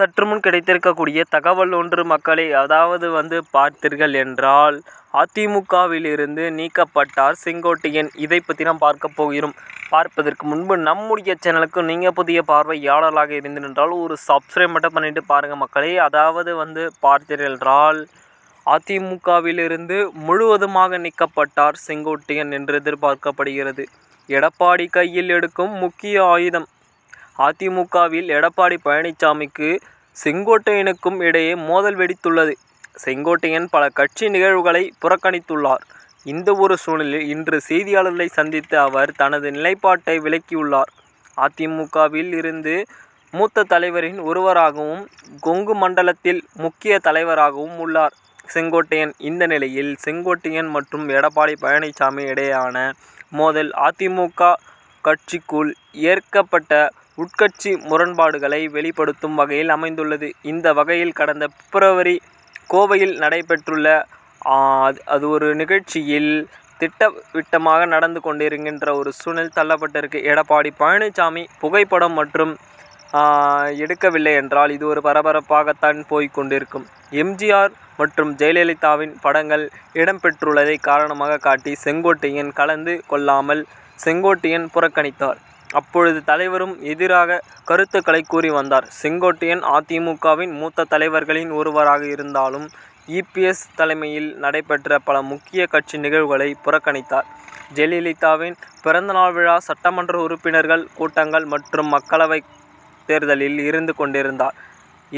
சற்று முன் கிடைத்திருக்கக்கூடிய தகவல் ஒன்று மக்களை. அதாவது வந்து பார்த்தீர்கள் என்றால் அதிமுகவிலிருந்து நீக்கப்பட்டார் செங்கோட்டையன். இதை பற்றி நாம் பார்க்க போகிறோம். பார்ப்பதற்கு முன்பு நம்முடைய சேனலுக்கு நீங்கள் புதிய பார்வையாளராக இருந்திருந்தால் ஒரு சப்ஸ்கிரைப் மட்டும் பண்ணிட்டு பாருங்கள் மக்களே. அதாவது வந்து பார்த்தீர்கள் என்றால் அதிமுகவிலிருந்து முழுவதுமாக நீக்கப்பட்டார் செங்கோட்டையன் என்று எதிர்பார்க்கப்படுகிறது. எடப்பாடி கையில் எடுக்கும் முக்கிய ஆயுதம் அதிமுகவில் எடப்பாடி பழனிசாமிக்கு செங்கோட்டையனுக்கும் இடையே மோதல் வெடித்துள்ளது. செங்கோட்டையன் பல கட்சி நிகழ்வுகளை புறக்கணித்துள்ளார். இந்த ஒரு சூழலில் இன்று செய்தியாளர்களை சந்தித்த அவர் தனது நிலைப்பாட்டை விளக்கியுள்ளார். அதிமுகவில் இருந்து மூத்த தலைவரின் ஒருவராகவும் கொங்கு மண்டலத்தில் முக்கிய தலைவராகவும் உள்ளார். செங்கோட்டையன் இந்த நிலையில் செங்கோட்டையன் மற்றும் எடப்பாடி பழனிசாமி இடையேயான மோதல் அதிமுக கட்சிக்குள் ஏற்கப்பட்ட உட்கட்சி முரண்பாடுகளை வெளிப்படுத்தும் வகையில் அமைந்துள்ளது. இந்த வகையில் கடந்த பிப்ரவரி கோவையில் நடைபெற்றுள்ள அது ஒரு நிகழ்ச்சியில் திட்டவிட்டமாக நடந்து கொண்டிருக்கின்ற ஒரு சூழ்நிலை தள்ளப்பட்டிருக்கு. எடப்பாடி பழனிசாமி புகைப்படம் மற்றும் எடுக்கவில்லை என்றால் இது ஒரு பரபரப்பாகத்தான் போய் கொண்டிருக்கும். எம்ஜிஆர் மற்றும் ஜெயலலிதாவின் படங்கள் இடம்பெற்றுள்ளதை காரணமாக காட்டி செங்கோட்டையன் கலந்து கொள்ளாமல் செங்கோட்டையன் புறக்கணித்தார். அப்பொழுது தலைவரும் எதிராக கருத்துக்களை கூறி வந்தார். செங்கோட்டையன் அதிமுகவின் மூத்த தலைவர்களின் ஒருவராக இருந்தாலும் இபிஎஸ் தலைமையில் நடைபெற்ற பல முக்கிய கட்சி நிகழ்வுகளை புறக்கணித்தார். ஜெயலலிதாவின் பிறந்தநாள் விழா சட்டமன்ற உறுப்பினர்கள் கூட்டங்கள் மற்றும் மக்களவை தேர்தலில் இருந்து கொண்டிருந்தார்.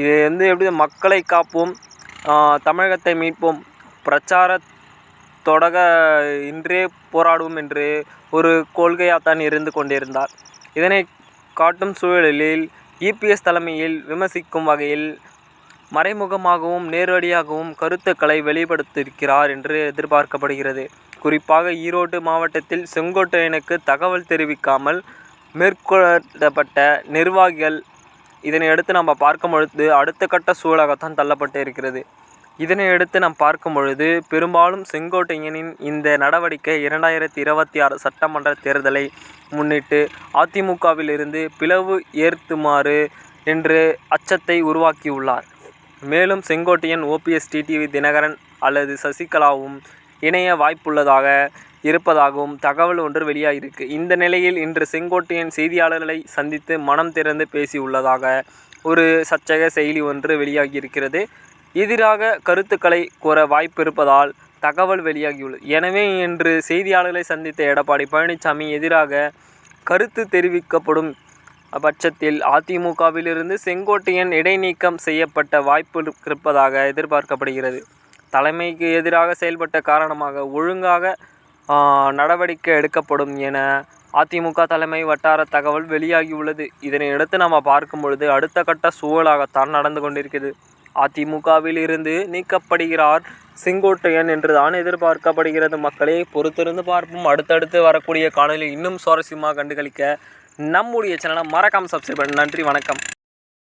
இது வந்து எப்படி மக்களை காப்போம் தமிழகத்தை மீட்போம் பிரச்சார தொடக இன்றே போராடுவோம் என்று ஒரு கொள்கையாகத்தான் இருந்து கொண்டிருந்தார். இதனை காட்டும் சூழலில் இபிஎஸ் தலைமையில் விமர்சிக்கும் வகையில் மறைமுகமாகவும் நேரடியாகவும் கருத்துக்களை வெளிப்படுத்தியிருக்கிறார் என்று எதிர்பார்க்கப்படுகிறது. குறிப்பாக ஈரோடு மாவட்டத்தில் செங்கோட்டையனுக்கு தகவல் தெரிவிக்காமல் மேற்கொள்ளப்பட்ட நிர்வாகிகள் இதனை அடுத்து நம்ம பார்க்கும் பொழுது அடுத்த கட்ட சூழலாகத்தான் தள்ளப்பட்டு இருக்கிறது இதனை அடுத்து நாம் பார்க்கும் பொழுது பெரும்பாலும் செங்கோட்டையனின் இந்த நடவடிக்கை இரண்டாயிரத்தி இருபத்தி ஆறு சட்டமன்ற தேர்தலை முன்னிட்டு அதிமுகவிலிருந்து பிளவு ஏற்றுமாறு என்று அச்சத்தை உருவாக்கியுள்ளார். மேலும் செங்கோட்டையன் ஓபிஎஸ் டிடிவி தினகரன் அல்லது சசிகலாவும் இணைய வாய்ப்புள்ளதாக இருப்பதாகவும் தகவல் ஒன்று வெளியாகிருக்கு இந்த நிலையில் இன்று செங்கோட்டையன் செய்தியாளர்களை சந்தித்து மனம் திறந்து பேசியுள்ளதாக ஒரு சச்சக செயலி ஒன்று வெளியாகியிருக்கிறது. எதிராக கருத்துக்களை கூற வாய்ப்பு இருப்பதால் தகவல் வெளியாகியுள்ளது. எனவே இன்று செய்தியாளர்களை சந்தித்த எடப்பாடி பழனிசாமி எதிராக கருத்து தெரிவிக்கப்படும் பட்சத்தில் அதிமுகவிலிருந்து செங்கோட்டையன் இடைநீக்கம் செய்யப்பட்ட வாய்ப்பு இருப்பதாக எதிர்பார்க்கப்படுகிறது. தலைமைக்கு எதிராக செயல்பட்ட காரணமாக ஒழுங்காக நடவடிக்கை எடுக்கப்படும் என அதிமுக தலைமை வட்டார தகவல் வெளியாகியுள்ளது. இதனை அடுத்து நாம் பார்க்கும் பொழுது அடுத்த கட்ட சூழலாகத்தான் நடந்து கொண்டிருக்கிறது. அதிமுகவில் இருந்து நீக்கப்படுகிறார். செங்கோட்டையன் என்று தான் எதிர்பார்க்கப்படுகிறது. மக்களே பொறுத்திருந்து பார்ப்போம். அடுத்தடுத்து வரக்கூடிய காணொலி இன்னும் சுவாரஸ்யமாக கண்டுகளிக்க நம்முடைய சேனலை மறக்காமல் சப்ஸ்கிரைப் பண்ண. நன்றி வணக்கம்.